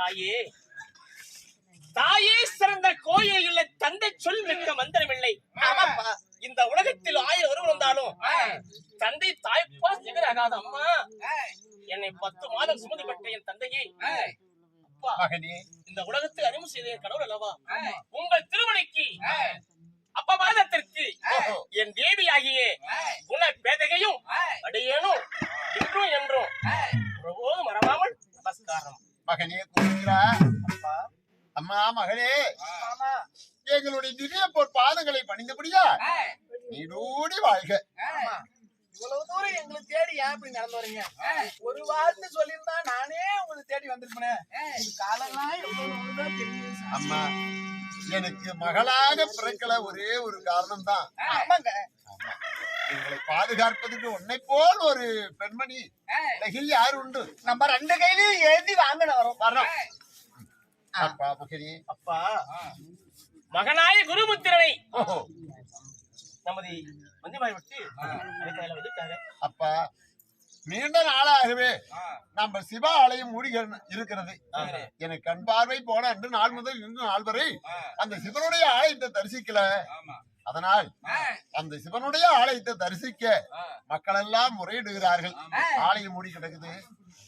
தாயே தாயே சிறந்த கோயில் இல்லை தந்தை சொல் மிக்க மந்திரமில்லை. இந்த உலகத்தில் ஆயிரம் ஒருவர் வந்தாலும் தந்தை தாய்ப்பா நிகராகாத அம்மா. என்னை பத்து மாதம் சுமந்து பெற்ற என் தந்தையை. இந்த உலகத்தை அறிமுகம் செய்த கடவுள் அல்லவா? உங்கள் திருமணிக்கு அப்ப மாதத்திற்கு என் தேவியாகிய குண பேதகையும் அடையேனும் இன்றும் என்றும். ஒருபோதும் மறவாமல் நமஸ்காரம். மகனே குருங்கிறா அம்மா மகளே. எங்களுடைய திவ்ய போர் பாதங்களை பணிந்தபடியா நீடூடி வாழ்க. இவ்வளவு தூரம் எங்களை தேடி ஏன் இப்படி நடந்து வரீங்க? ஒரு வார்த்தை சொல்லியிருந்தா நானே உங்களை தேடி வந்திருப்பேன். காலெல்லாம் எவ்வளவு சாமி. அம்மா எனக்கு மகளாக பிறக்கல ஒரே ஒரு காரணம் தான் ஆமாங்க. எங்களை பாதுகாப்பதற்கு உன்னை போல் ஒரு பெண்மணி உலகில் யார் உண்டு? நம்ம ரெண்டு கையிலயும் எழுதி வாங்கின வரோம். வரோம். அப்பா மகனே அப்பா மகனாய குருபுத்திரனை ஓஹோ. நமது மந்திமாய் விட்டு அப்பா நீண்ட நாளாகவே? நம்ம சிவ ஆலயம் மூடி இருக்கிறது எனக்கு கண் பார்வை போன அன்று நாள் முதல் இன்று நாள் வரை அந்த சிவனுடைய ஆலயத்தை தரிசிக்கல. அதனால் அந்த சிவனுடைய ஆலயத்தை தரிசிக்க மக்கள் எல்லாம் முறையிடுகிறார்கள். ஆலயம் மூடி கிடக்குது.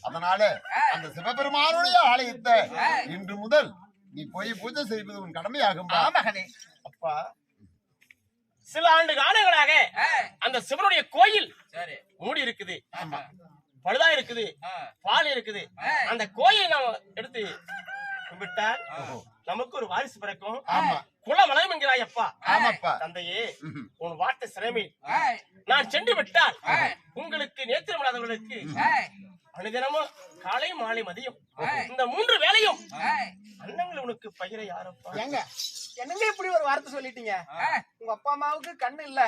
அதனால அந்த சிவபெருமானுடைய ஆலயத்தை இன்று முதல் நீ போய் பூஜை செய்வது உன் கடமையாகும் அப்பா சில ஆண்டு காலங்களாக அந்த சிவனுடைய கோயில் மூடி இருக்குது. பழுதா இருக்குது. பால் இருக்குது. அந்த கோயிலை நாம எடுத்து கும்பிட்டால் நமக்கு ஒரு வாரிசு பிறக்கும். ஆமா. குலம் வளம் என்கிறாய் அப்பா ஆமாப்பா. தந்தையே. உன் வார்த்தை சிறமே. நான் சென்று விட்டால் உங்களுக்கு நேத்திரமில்லாதவர்களுக்கு அனுதினமும் காலை மாலை மதியம். இந்த மூன்று வேளையும் அன்னங்கள் உனக்கு பகிர யாரப்பா? ஏங்க என்னங்க இப்படி ஒரு வார்த்தை சொல்லிட்டீங்க? உங்க அப்பா அம்மாவுக்கு கண்ணு இல்ல.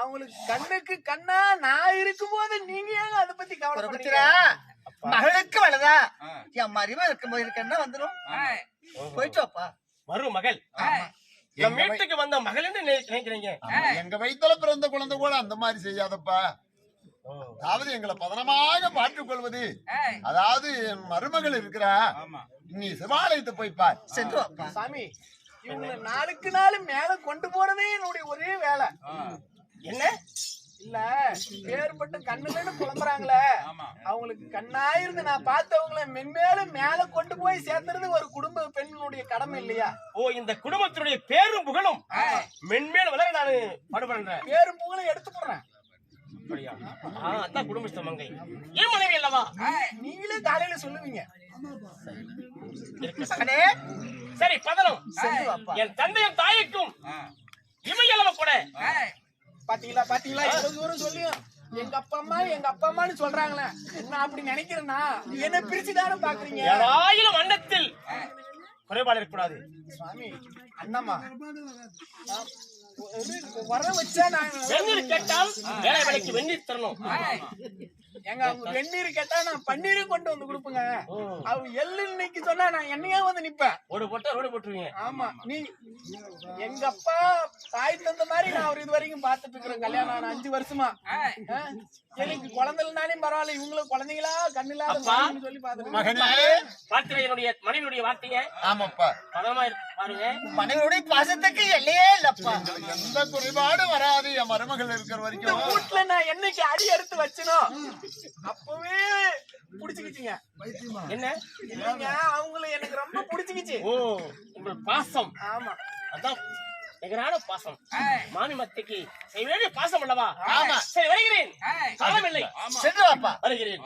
அவங்களுக்கு கண்ணுக்கு கண்ணா நான் இருக்கும்போது நீங்க ஏங்க அதை பத்தி கவலைப்படுறீங்க மகளுக்கு வலதா? என் மரும இருக்கும்போது எனக்கு என்ன வந்துரும். போயிட்டு வாப்பா மறு மகள். எங்க நம் வீட்டுக்கு வந்த மகள் நினைக்கிறீங்க? எங்க வயித்துல பிறந்த குழந்தை கூட அந்த மாதிரி செய்யாதப்பா. அதாவது எங்களை பதனமாக பார்த்துக் கொள்வது. அதாவது என் மருமகள் இருக்கிறா. நீ சிவாலயத்தை போய் பார். சென்று வாப்பா சாமி. இவங்க நாளுக்கு நாள் மேல கொண்டு போறதே என்னுடைய ஒரே வேலை. என்ன? இல்ல பேர்பட்டு கண்ணுலன்னு புலம்புறாங்களே. அவங்களுக்கு கண்ணாயிருந்து நான் பார்த்தவங்கள மென்மேலும் மேல கொண்டு போய் சேர்த்துறது ஒரு குடும்ப பெண்ணுடைய கடமை இல்லையா? ஓ இந்த குடும்பத்தினுடைய பேரும் புகழும். மென்மேல் வளர நான் பாடுபடுறேன். பேரும் புகழும் எடுத்து போடுறேன். அப்படியா? ஆ, அதான் குடும்பஸ்த மங்கை ஏன் மனைவி அல்லவா நீங்களே காலையில சொல்லுவீங்க. சரி பதனம் என் தந்தையும் தாய்க்கும் இமையளவு கூட. பாத்தீங்களா பாத்தீங்களா? இவ்வளவு தூரம் சொல்லியும். எங்க அப்பா அம்மா எங்க அப்பா அம்மான்னு சொல்றாங்களே. நான் அப்படி நினைக்கிறேன்னா என்ன பிரிச்சுதானே பாக்குறீங்க? ஏதாயிலும் அன்னத்தில் குறைபாடு இருக்கக்கூடாது. சுவாமி அண்ணம்மா. வர வச்சா நான் வெந்நீர் கேட்டால் வேலை வேலைக்கு வெந்நீர் தரணும். எங்க அவங்க வெந்நீர் கேட்டா நான் பன்னீரும் கொண்டு வந்து கொடுப்பேங்க. அவங்க எள்ளு இன்னைக்கு சொன்னா நான் என்னையா வந்து நிப்பேன். ஒரு போட்டா ரோடு போட்டுருவீங்க. ஆமா நீ எங்க அப்பா தாய் தந்த மாதிரி நான் அவர் இது வரைக்கும் பாத்துட்டு இருக்கிறேன் கல்யாணம் ஆன அஞ்சு வருஷமா? எனக்கு குழந்தை இல்லைனாலும் பரவாயில்ல இவங்களுக்கு குழந்தைங்களா கண்ணு இல்லாத அப்பா. மகன்னு சொல்லி பார்க்கிற என்னுடைய மனைவியுடைய வார்த்தையை. ஆமாப்பா. பதமா பாருங்க. மனைவியுடைய பாசத்துக்கு எல்லையே இல்லப்பா. எந்த குறைபாடு வராது. என் மருமகள் இருக்கிற வரைக்கும். வீட்டுல நான் என்னைக்கு அடி எடுத்து வச்சனோ அப்பவே புடிச்சுக்கிச்சுங்க. என்ன? இல்லைங்க அவங்கள எனக்கு ரொம்ப புடிச்சுக்கிச்சு. ஓ. உங்கள் பாசம். ஆமா. அதான் நிகரான பாசம். மாமி மத்தைக்கு செய்ய வேண்டிய பாசம் அல்லவா? ஆமா. சரி வருகிறேன். காலம் இல்லை. சென்று வாப்பா. வருகிறேன்.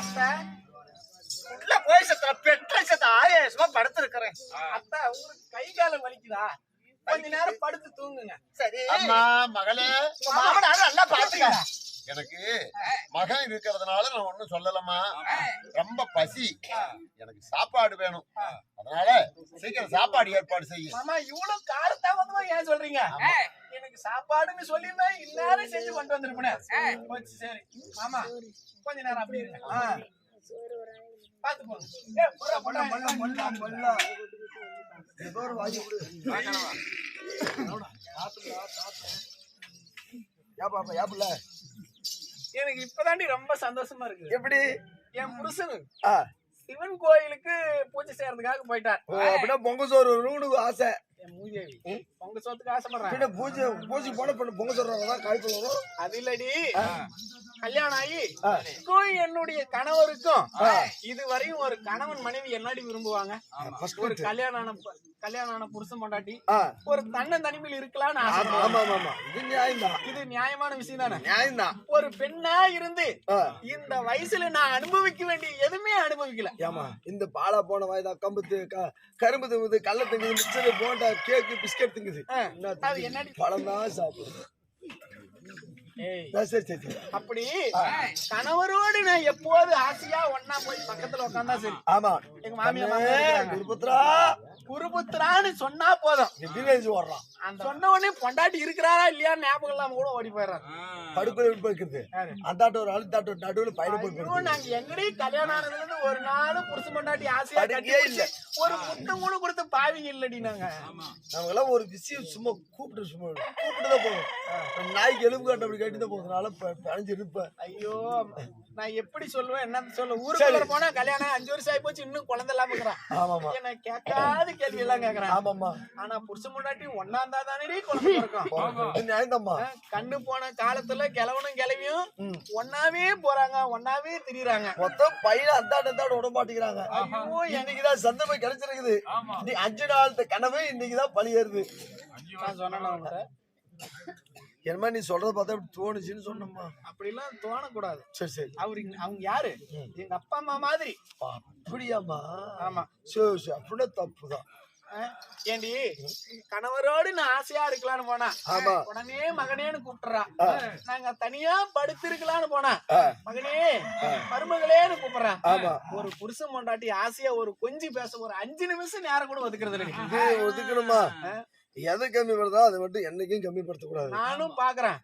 அத்தை உள்ள போய் சத்திர பெற்ற சத்த ஆயேசமா படுத்திருக்கிறேன். அத்தா உங்களுக்கு கை காலம் வலிக்குதா? கொஞ்ச நேரம் படுத்து தூங்குங்க. சரி. அம்மா மகளே. மாமனார் நல்லா பாத்துக்க எனக்கு மகன் இருக்கிறதுனால நான் ஒண்ணும் சொல்லலம்மா ரொம்ப பசி எனக்கு சாப்பாடு வேணும் அதனால சீக்கிரம் சாப்பாடு ஏற்பாடு செய்ய மாமா இவ்வளவு காலத்தாமதமா ஏன் சொல்றீங்க எனக்கு சாப்பாடுன்னு சொல்லியிருந்தா இந்நேரம் செஞ்சு கொண்டு வந்திருப்பேன் போச்சு, சரி மாமா கொஞ்ச நேரம் அப்படி இருங்க ஆ. பாத்து போங்க ஏய், போடா, போடா. எனக்கு இப்பதாண்டி ரொம்ப சந்தோஷமா இருக்கு எப்படி? என் புருஷன். சிவன் கோயிலுக்கு பூஜை செய்யறதுக்காக போயிட்டார். அப்படின்னா பொங்க சோறு உனக்கு ஆசை. என் மூதேவி. உங்க சொத்துக்கு ஆசைப்படுறேன் பூஜை பூஜை போன பொங்க சோறு தான் காய்ப்பு வரும் அது இல்லடி. கல்யாணம் ஆகி என்னுடைய கணவருக்கும் இதுவரையும் ஒரு கணவன் மனைவி என்னடி விரும்புவாங்க? ஒரு கல்யாணம் ஆன கல்யாணம் ஆன புருஷன் பொண்டாட்டி ஒரு தன்னன் தனிமையில் இருக்கலாம்னு இது நியாயமான விஷயம் தானே? நியாயம்தான். ஒரு பெண்ணா இருந்து. இந்த வயசுல நான் அனுபவிக்க வேண்டிய எதுவுமே அனுபவிக்கல. ஏமா இந்த பாலா போன வாய்தா கம்பு கரும்பு திங்குது கடல திங்குது மிக்சர் போண்டா கேக்கு பிஸ்கட் திங்குது. பழம் தான் சாப்பிடுது சரி சரி சரி அப்படி கணவரோடு நான் எப்போது ஆசையா ஒன்னா போய் பக்கத்துல உட்காந்தா சரி. ஆமா. எங்க இருக்காங்க. குருபுத்ரா. குருபுத்திரான்னு சொன்னா போதும். வில்லேஜ் ஓடுறான். சொன்ன உடனே பொண்டாட்டி இருக்கிறாரா இல்லையா ஞாபகம் இல்லாம கூட ஓடி போயிடுறாங்க படுக்கை வைக்கிறது யாரு? அந்தாட்ட ஒரு ஆளு தாட்ட ஒரு நடுவில் பயணம் ஐயோ, போய் நாங்க எங்கடி கல்யாணம் ஆனதுல இருந்து ஒரு நாள் புருஷ பொண்டாட்டி ஆசையா கட்டி படுக்கையே இல்ல. பிடிச்சு ஒரு முத்தம் கூட கொடுத்து பாவிங்க இல்லடி நாங்க. நமக்கெல்லாம் ஒரு விஷயம் சும்மா கூப்பிட்டு சும்மா கூப்பிட்டு தான் போகும் நாய்க்கு எலும்பு கட்ட அப்படி கட்டி தான் போகுதுனால பழஞ்சு இருப்பேன். ஐயோ நான் எப்படி சொல்லுவேன் என்ன சொல்ல. ஊருக்குள்ள போனா கல்யாணம் அஞ்சு வருஷம் ஆகி போச்சு இன்னும் குழந்தை இல்லாம இருக்கிறான். ஆமாமா என்ன கேட்காத கேள்வி எல்லாம் கேக்குறான். ஆமாமா ஆனா புருஷ பொண்டாட்டி ஒன்னா இருந்தா தானே குழந்தை இருக்கும் கண்ணு போன காலத்துல கிழவனும் கிளவியும். ஒன்னாவே போறாங்க ஒன்னாவே திரியறாங்க. மொத்தம் பையன் அந்தாட்ட அந்தாட்ட விட மாட்டேங்கிறாங்க. இன்னைக்குதான் சந்தர்ப்பம் கிடைச்சிருக்குது. இன்னைக்கு அஞ்சு நாள் கனவு இன்னைக்குதான் உன்கிட்ட? என்னமா நீ சொல்றத பார்த்தா இப்படி தோணுச்சுன்னு சொன்னம்மா. அப்படிலாம் தோணக்கூடாது. சரி சரி. அவரு அவங்க யாரு? எங்க அப்பா அம்மா மாதிரி. அப்படியாம்மா? ஆமா. சரி சரி. அப்படின்னா தப்புதான். ஆ, ஏண்டி? கணவரோடு நான் ஆசையா இருக்கலாம்னு போனா. உடனே மகனேன்னு கூப்பிடுறா நாங்க தனியா படுத்திருக்கலாம்னு போனா ஆ. மகனே மருமகளேன்னு கூப்பிடுறா. ஆமா. ஒரு புருஷன் பொண்டாட்டி ஆசையா ஒரு கொஞ்சி பேச ஒரு அஞ்சு நிமிஷம் நேரம் கூட ஒதுக்குறது இல்லடி இது ஒதுக்கணுமா? எதை கம்மி படுதோ அதை மட்டும் என்னைக்கும் கம்மிப்படுத்த கூடாது. நானும் பாக்குறேன்.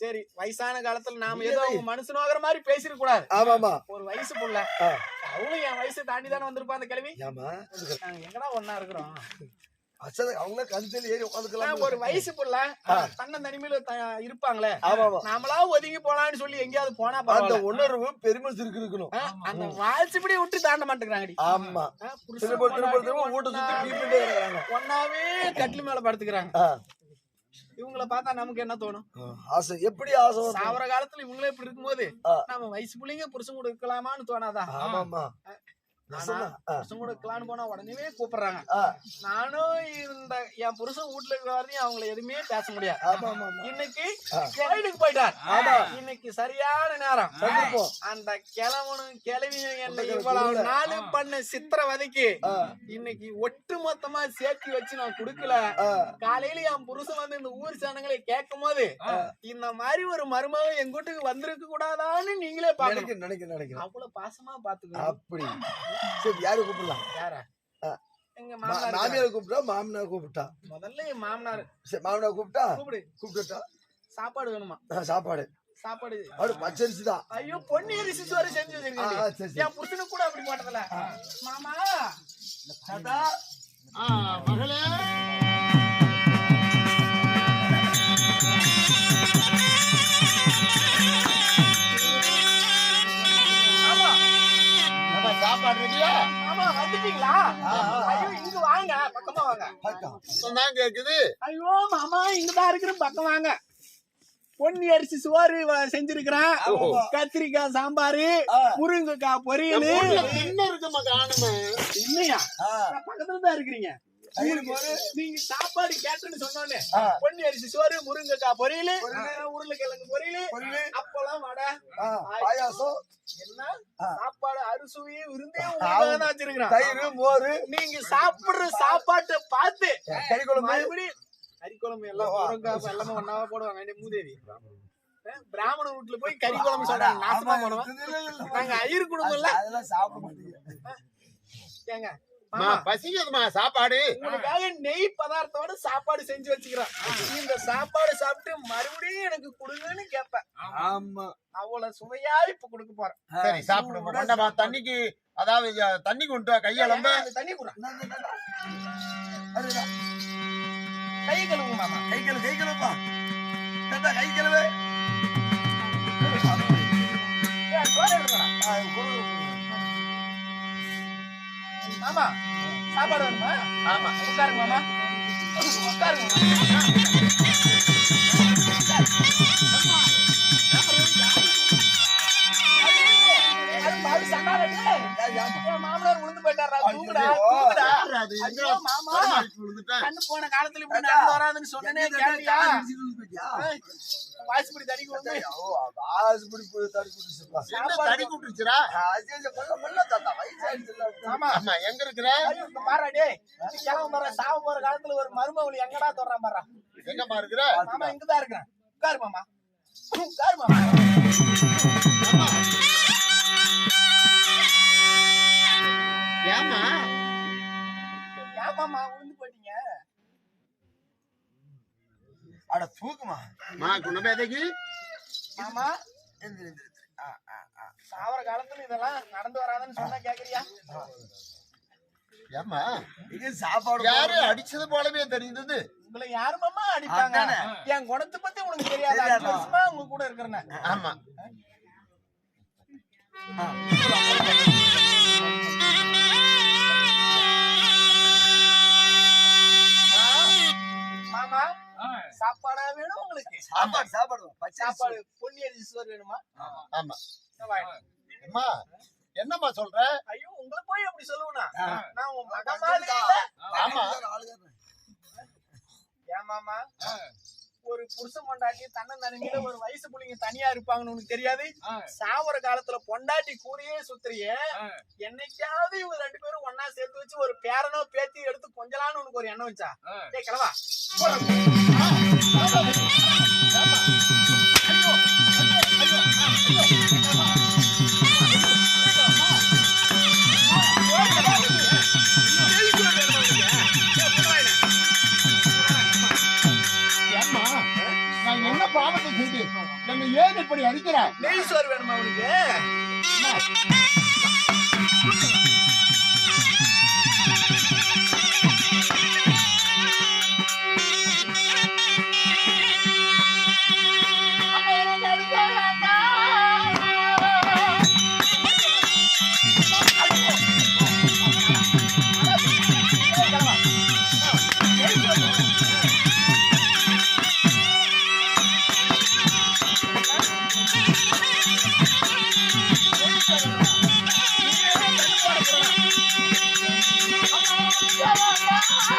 சரி வயசான காலத்துல நாம ஏதோ மனுஷனாகிற மாதிரி பேசிட கூடாது. ஆமாமா ஒரு வயசு புள்ள. அவளும் என் வயசு தாண்டி தானே வந்திருப்பா அந்த கிழவி? நாங்க எங்கடா ஒன்னா இருக்கிறோம்? அச்சத அவங்கள கஞ்சல் ஏறி உட்காந்துக்கலாம் நான் ஒரு வயசு புள்ள. தன்ன தனிமையில இருப்பாங்களே. நாமளா ஒதுங்கி போலான்னு சொல்லி எங்கேயாவது போனா அந்த உணர்வு பெருமை இருக்கு இருக்கணும் அந்த வாழ்ச்சிப்படி விட்டு தாண்ட மாட்டேங்கிறாங்கடி. ஆமா. திரும்ப திரும்ப ஊட்ட சுத்தி கட்டில் மேல படுத்துக்கிறாங்க. இவங்கள பார்த்தா நமக்கு என்ன தோணும்? ஆசை. எப்படி ஆசை? சாவர காலத்துல இவங்களே இப்படி இருக்கும்போது. நம்ம வயசு பிள்ளைங்க புருஷன் கூட இருக்கலாமான்னு தோணாதா? ஆமாமா. கூட இருக்கலாம்னு போனா உடனே கூப்பிடுறாங்க. நானும் இந்த என் புருஷன் வீட்டுல இருக்கிற வரையும் அவங்கள எதுவுமே பேச முடியாது. இன்னைக்கு கோயிலுக்கு போயிட்டார். இன்னைக்கு சரியான நேரம். அந்த கிழவனும் கிளவியும் என்ன இவ்வளவு நாலு பண்ண சித்திரவதைக்கு இன்னைக்கு ஒட்டு மொத்தமா சேர்த்து வச்சு நான் குடுக்கல. காலையில என் புருஷன் வந்து இந்த ஊர் சனங்களை கேட்கும் போது இந்த மாதிரி ஒரு மருமகன் எங்க வீட்டுக்கு வந்திருக்க கூடாதான்னு நீங்களே நினைக்கிறேன் நினைக்கிறேன் நினைக்கிறேன். அவ்வளவு பாசமா பாத்துக்கணும் அப்படி. சரி யாரு கூப்பிடலாம்? யாரா? மாமியார் கூப்பிட்டா மாமனார் கூப்பிட்டா? முதல்ல மாமனார். சரி மாமனார் கூப்பிட்டா? கூப்பிடு. கூப்பிட்டுட்டா? சாப்பாடு வேணுமா? சாப்பாடு. சாப்பாடு. அவரு பச்சரிசி தான். ஐயோ பொன்னி அரிசி சோறு செஞ்சு சரி. என் புருஷனுக்கு கூட அப்படி போட்டதில்ல மாமா தாத்தா ஆ, மகளே. தான் கேக்குது. ஐயோ மாமா இங்கதான் இருக்கிற பக்கம் வாங்க. பொன்னி அரிசி சோறு செஞ்சிருக்கிறேன். கத்திரிக்காய் சாம்பாரு முருங்கைக்காய் பொரியல். என்ன இருக்குமா காணுமே? இல்லையா பக்கத்துல தான் இருக்கிறீங்க. நீங்க சாப்பாடு கேட்டேன்னு சொன்னோன்னே. பொன்னி அரிசி சோறு முருங்கைக்காய் பொரியல் உருளைக்கிழங்கு பொரியல். அப்பெல்லாம் வடை பாயாசம். என்ன. சாப்பாடு அரிசுவையே விருந்தே வச்சிருக்கிறேன். தயிர் மோரு. நீங்க சாப்பிடுற சாப்பாட்டை பார்த்து கறி குழம்பு? கறி குழம்பு எல்லாம் முருங்கைக்காய் எல்லாமே ஒன்னாவா போடுவாங்க மூதேவி. பிராமண வீட்டுல போய் கறி குழம்பு சொல்றாங்க நாசமா பண்ணுவோம் நாங்க ஐயர் குடும்பம் இல்ல அதெல்லாம் சாப்பிட மாட்டீங்க ஏங்க பசிக்குதுமா சாப்பாடு. உங்களுக்காக நெய் பதார்த்தோட சாப்பாடு செஞ்சு வச்சுக்கிறேன். இந்த சாப்பாடு சாப்பிட்டு மறுபடியும் எனக்கு கொடுங்கன்னு கேட்பேன் ஆமா. அவ்வளவு சுவையா இப்ப கொடுக்க போறேன். சரி சாப்பிடுமா தண்ணிக்கு அதாவது தண்ணி கொண்டு கையளம்ப தண்ணி கூட கை கழுவுங்க மாமா கை கழு கை தாத்தா கை கழுவு. ஆமா. சாப்பாடு வேணுமா? ஆமா. உட்காருங்க மாமா. மாமனார் விழுந்து போயிட்டாரா? ஐயோ, மாமா. கண்ணு போன காலத்துல இப்படி நடந்து வராதுன்னு சொன்னனே கேட்டியா? ஏய், வாய்ஸ்படி தடிக்கு வந்து என்ன தடி கூட்டுச்சுடா? ஆமா ஆமா, எங்க இருக்கிற? இங்க பாருடா டேய் கிளம்ப போற சாவ போற காலத்துல ஒரு மருமவளி எங்கடா தொடறான் பாரு எங்கம்மா இருக்கிற? மாமா இங்கதான் இருக்கிறேன் உட்காரு மாமா உட்காரு மாமா அம்மா. ஏம்மா? ஏன் மாமா விழுந்து போயிட்டீங்க அட தூக்குமா மா, குணபேதைக்கு? மாமா சாவர காலத்துல இதெல்லாம் நடந்து வராதுன்னு சொன்னா கேக்குறியா? ஏம்மா? இங்க சாப்பாடு யாரு அடிச்சது போலவே தெரியுது உங்களை யாரு மாமா அடிப்பாங்க. என் குணத்தை பத்தி உனக்கு தெரியாது. உங்க கூட இருக்கிறேன் ஆமா. உங்களுக்கு சாப்பாடு சாப்பாடு சாப்பாடு பொன்னி அரிசி சோறு வேணுமா ஆமா. அம்மா என்னம்மா சொல்ற? ஐயோ உங்களை போய் அப்படி சொல்லுவேனா. நான் உன் ஆமா. ஏன் மாமா? ஒரு புருஷன் பொண்டாட்டி தன்னன் தனிமையில ஒரு வயசு புள்ளைங்க தனியா இருப்பாங்கன்னு உனக்கு தெரியாது? சாவர காலத்துல பொண்டாட்டி கூடயே சுத்துறிய. என்னைக்காவது இவங்க ரெண்டு பேரும் ஒன்னா சேர்த்து வச்சு ஒரு பேரனோ பேத்தி எடுத்து கொஞ்சலான்னு உனக்கு ஒரு எண்ணம் வச்சா? கிளவா ஏம்மா பாவத்தை செய்தேன் என்னை ஏன் இப்படி அடிக்கிறாய்? நெய் சோறு வேணுமா உனக்கு? Yeah.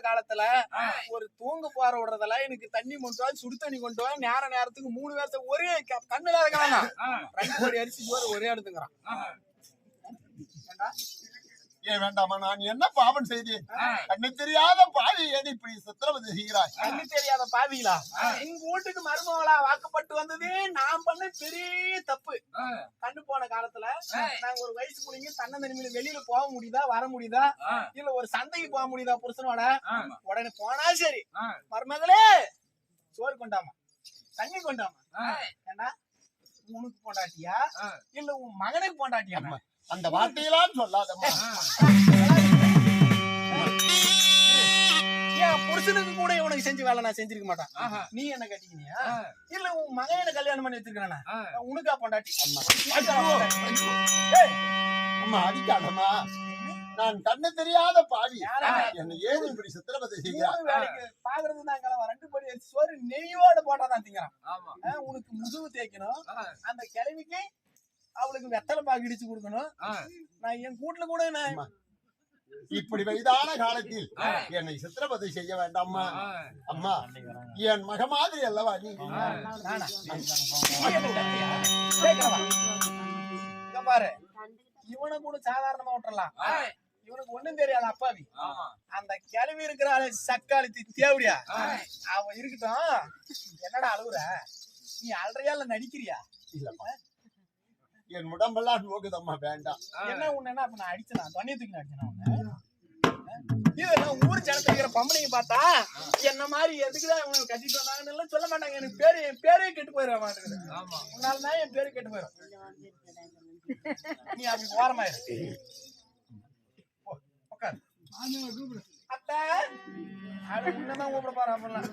காலத்துல ஒரு தூங்க போற விடுறதெல்லாம் எனக்கு தண்ணி கொண்டு வா சுடு தண்ணி கொண்டு வா நேர நேரத்துக்கு மூணு பேர்த்த ஒரே கண்ணுல இருக்கிறான் ரெண்டு கோடி அரிசி சோறு ஒரே எடுத்துக்கிறான் ஏன் வேண்டாமா நான் என்ன பாவம் செய்தேன்? கண்ணு தெரியாத பாவி ஏன் இப்படி சித்திரவதை செய்கிறாய்? கண்ணு தெரியாத பாவிங்களா எங்க வீட்டுக்கு மருமகளா வாக்கப்பட்டு வந்ததே நான் பண்ண பெரிய தப்பு. கண்ணு போன காலத்துல நாங்க ஒரு வயசு புள்ளைங்க தன்னந்தனிமையில வெளியில போக முடியுதா வர முடியுதா? இல்ல ஒரு சந்தைக்கு போக முடியுதா புருஷனோட? உடனே போனா சரி. மருமகளே சோறு கொண்டாமா? தண்ணி கொண்டாமா? ஏண்டா உனக்கு பொண்டாட்டியா? இல்ல உன் மகனுக்கு பொண்டாட்டியா? அந்த வார்த்தையெல்லாம் சொல்லாதம்மா. புருஷனுக்கு கூட இவனுக்கு செஞ்சு வேலை நான் செஞ்சிருக்க மாட்டான். நீ என்ன கட்டிக்கினியா? இல்ல உன் மகன் என்ன கல்யாணம் பண்ணி வச்சிருக்கானா? உனக்கா பொண்டாட்டி? அம்மா. அடிக்காதம்மா. நான் கண்ணு தெரியாத பாவி? என்னை ஏன் இப்படி சித்திரவதை செய்ய பாக்குறது கிளம்ப ரெண்டு படி சோறு நெய்யோட போட்டாதான் திங்கிறான். உனக்கு முதுகு தேய்க்கணும். அந்த கிழவிக்கு அவளுக்கு வெத்தலை பாக்கு இடிச்சு கொடுக்கணும். நான் என் கூட்டுல கூட. இப்படி வயதான காலத்தில் என்னை சித்திரவதை செய்ய வேண்டாம்மா அம்மா. என் மக மாதிரி அல்லவா நீ? பாரு. இவனை கூட சாதாரணமா விட்டுறலாம். இவனுக்கு ஒண்ணும் தெரியாது அப்பாவி. அந்த கிளவி இருக்கிற சக்காலத்தி தேவடியா? அவ இருக்கட்டும். என்னடா அழுகுற நீ அல்றையா இல்ல நடிக்கிறியா? இல்லம்மா. என் உடம்பெல்லாம் நோக்குதம்மா வேண்டாம் என்ன உன்ன என்ன அப்ப நான் அடிச்சனா? தண்ணிய தூக்கி நான் அடிச்சனா உன்ன? இதெல்லாம் ஊர் ஜனத்துல இருக்கிற பொம்பளைங்க பார்த்தா என்ன மாதிரி எதுக்குதான் இவனை கட்டிட்டு வந்தாங்கன்னு எல்லாம் சொல்ல மாட்டாங்க. எனக்கு பேரு என் பேரே கெட்டு போயிட மாட்டேங்குது உன்னால தான் என் பேரு கெட்டு போயிடும். நீ அப்படி ஓரமாயிரு உட்காரு அத்தை கூப்பிட அப்பெல்லாம்